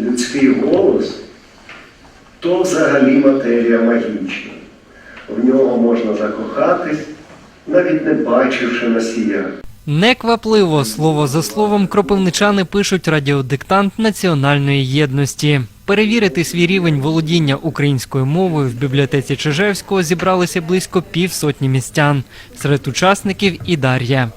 Людський голос то взагалі матерія магічна. В нього можна закохатись, навіть не бачивши носія. Неквапливо слово за словом кропивничани пишуть радіодиктант національної єдності. Перевірити свій рівень володіння українською мовою в бібліотеці Чижевського зібралися близько півсотні містян. Серед учасників і Дар'я.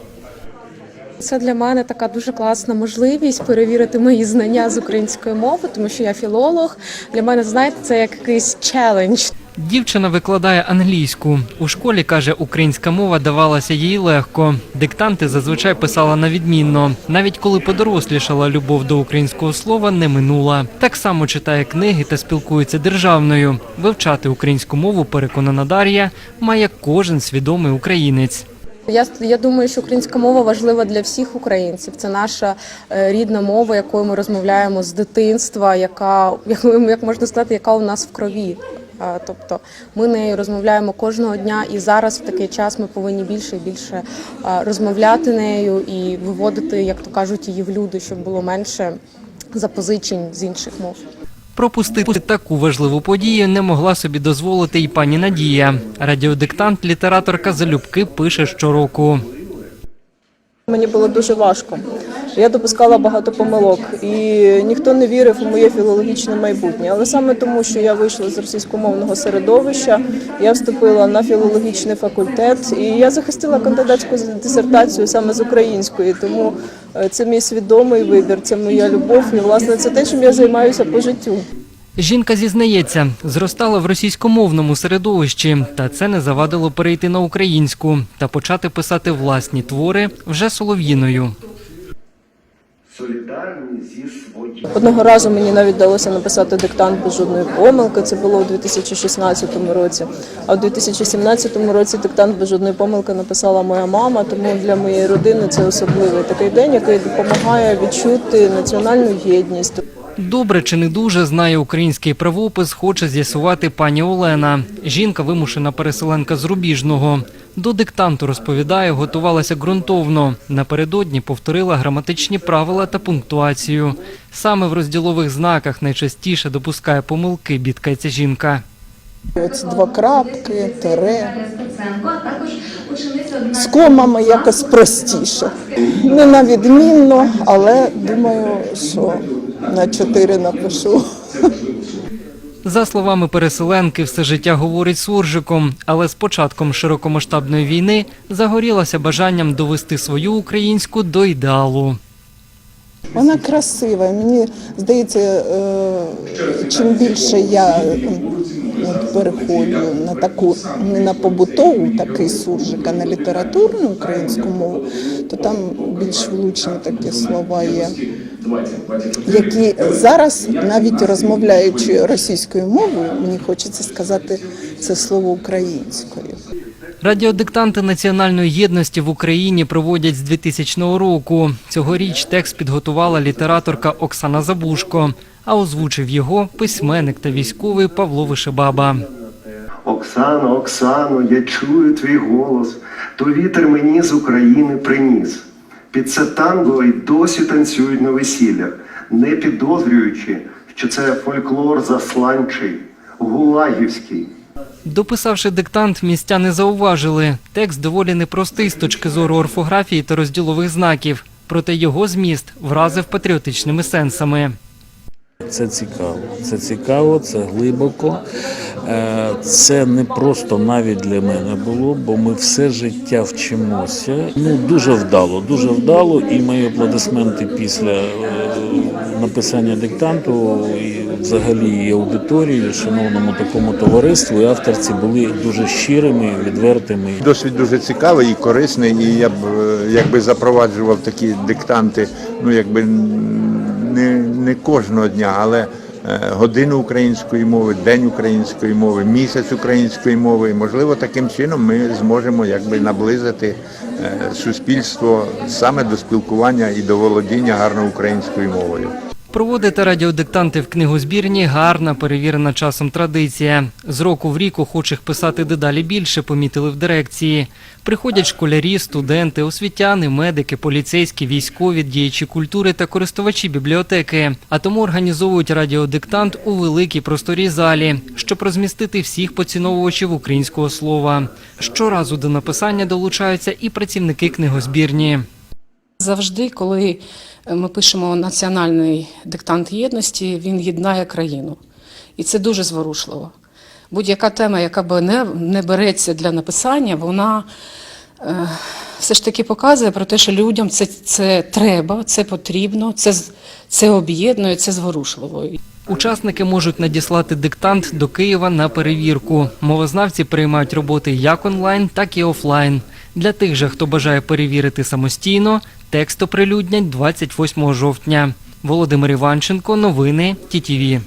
Це для мене така дуже класна можливість перевірити мої знання з української мови, тому що я філолог. Для мене, знаєте, це як якийсь челендж. Дівчина викладає англійську. У школі каже, українська мова давалася їй легко. Диктанти зазвичай писала на відмінно. Навіть коли подорослішала, любов до українського слова не минула. Так само читає книги та спілкується державною. Вивчати українську мову, переконана Дар'я, має кожен свідомий українець. Я, я думаю, що українська мова важлива для всіх українців. Це наша е, рідна мова, якою ми розмовляємо з дитинства, яка як, можна сказати, яка у нас в крові. Тобто ми нею розмовляємо кожного дня, і зараз в такий час ми повинні більше і більше розмовляти нею і виводити, як то кажуть, її в люди, щоб було менше запозичень з інших мов. Пропустити таку важливу подію не могла собі дозволити і пані Надія. Радіодиктант літераторка залюбки пише щороку. Мені було дуже важко. Я допускала багато помилок, і ніхто не вірив у моє філологічне майбутнє. Але саме тому, що я вийшла з російськомовного середовища, я вступила на філологічний факультет, і я захистила кандидатську дисертацію саме з української. Тому е, це мій свідомий вибір, це моя любов, і власне це те, чим я займаюся по життю. Жінка зізнається, зростала в російськомовному середовищі, та це не завадило перейти на українську та почати писати власні твори вже солов'їною. Солідарні зі своїм. Одного разу мені навіть вдалося написати диктант без жодної помилки. Це було у 2016 році. А в 2017 році диктант без жодної помилки написала моя мама. Тому для моєї родини це особливий такий день, який допомагає відчути національну єдність. Добре чи не дуже знає український правопис, хоче з'ясувати пані Олена. Жінка вимушена переселенка з Рубіжного. До диктанту розповідає, готувалася ґрунтовно. Напередодні повторила граматичні правила та пунктуацію. Саме в розділових знаках найчастіше допускає помилки, бідкається жінка. Ось два крапки, учениця З комами якось простіше. Не на відмінно, але думаю, що на чотири напишу. За словами переселенки, все життя говорить суржиком, але з початком широкомасштабної війни загорілася бажанням довести свою українську до ідеалу. Вона красива. Мені здається, е, чим більше я переходжу на таку не на побутову такий суржик, а на літературну українську мову, то там більш влучні такі слова є, які зараз, навіть розмовляючи російською мовою, мені хочеться сказати це слово українською. Радіодиктанти національної єдності в Україні проводять з 2000 року. Цьогоріч текст підготувала літераторка Оксана Забушко, а озвучив його письменник та військовий Павло Вишебаба. Оксано, Оксано, я чую твій голос, то вітер мені з України приніс. Під це танго й досі танцюють на весіллях, не підозрюючи, що це фольклор засланчий, гулагівський. Дописавши диктант, містяни зауважили, текст доволі непростий з точки зору орфографії та розділових знаків, проте його зміст вразив патріотичними сенсами. Це цікаво. Це цікаво, це глибоко. Е, Це не просто навіть для мене було, бо ми все життя вчимося. Ну дуже вдало, дуже вдало. І мої аплодисменти після е, написання диктанту і взагалі і аудиторії, шановному такому товариству і авторці були дуже щирими, відвертими. Досвід дуже цікавий і корисний, і я б е, якби запроваджував такі диктанти, ну якби не, не кожного дня, але е, годину української мови, день української мови, місяць української мови. І, можливо, таким чином ми зможемо якби наблизити е, суспільство саме до спілкування і до володіння гарно українською мовою. Проводити радіодиктанти в книгозбірні гарна, перевірена часом традиція. З року в рік охочих писати дедалі більше помітили в дирекції. Приходять школярі, студенти, освітяни, медики, поліцейські, військові, діячі культури та користувачі бібліотеки. А тому організовують радіодиктант у великій просторій залі, щоб розмістити всіх поціновувачів українського слова. Щоразу до написання долучаються і працівники книгозбірні. Завжди, коли е, ми пишемо національний диктант єдності, він єднає країну. І це дуже зворушливо. Будь-яка тема, яка б не, не береться для написання, вона все ж таки показує про те, що людям це, це треба, це потрібно, це, це об'єднує, це зворушливо. Учасники можуть надіслати диктант до Києва на перевірку. Мовознавці приймають роботи як онлайн, так і офлайн. Для тих же, хто бажає перевірити самостійно, текст оприлюднять 28 жовтня. Володимир Іванченко, новини ТІТІВІ.